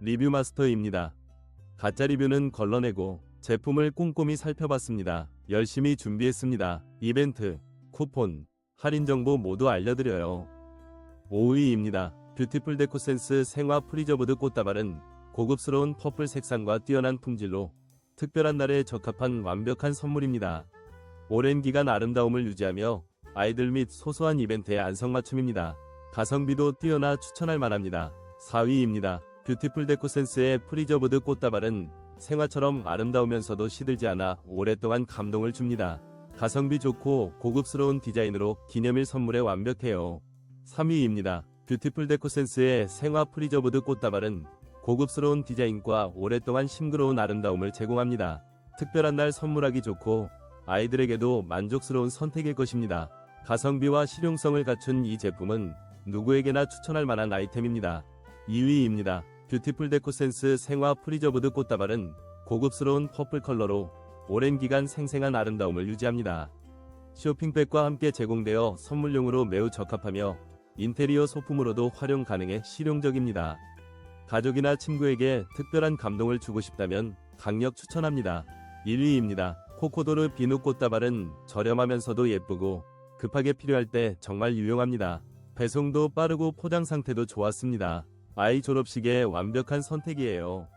리뷰 마스터입니다. 가짜 리뷰는 걸러내고 제품을 꼼꼼히 살펴봤습니다. 열심히 준비했습니다. 이벤트, 쿠폰, 할인 정보 모두 알려드려요. 5위입니다. 뷰티풀 데코센스 생화 프리저브드 꽃다발은 고급스러운 퍼플 색상과 뛰어난 품질로 특별한 날에 적합한 완벽한 선물입니다. 오랜 기간 아름다움을 유지하며 아이들 및 소소한 이벤트에 안성맞춤입니다. 가성비도 뛰어나 추천할 만합니다. 4위입니다. 뷰티풀 데코센스의 프리저브드 꽃다발은 생화처럼 아름다우면서도 시들지 않아 오랫동안 감동을 줍니다. 가성비 좋고 고급스러운 디자인으로 기념일 선물에 완벽해요. 3위입니다. 뷰티풀 데코센스의 생화 프리저브드 꽃다발은 고급스러운 디자인과 오랫동안 싱그러운 아름다움을 제공합니다. 특별한 날 선물하기 좋고 아이들에게도 만족스러운 선택일 것입니다. 가성비와 실용성을 갖춘 이 제품은 누구에게나 추천할 만한 아이템입니다. 2위입니다. 뷰티풀 데코센스 생화 프리저브드 꽃다발은 고급스러운 퍼플 컬러로 오랜 기간 생생한 아름다움을 유지합니다. 쇼핑백과 함께 제공되어 선물용으로 매우 적합하며 인테리어 소품으로도 활용 가능해 실용적입니다. 가족이나 친구에게 특별한 감동을 주고 싶다면 강력 추천합니다. 1위입니다. 코코도르 비누 꽃다발은 저렴하면서도 예쁘고 급하게 필요할 때 정말 유용합니다. 배송도 빠르고 포장 상태도 좋았습니다. 아이 졸업식에 완벽한 선택이에요.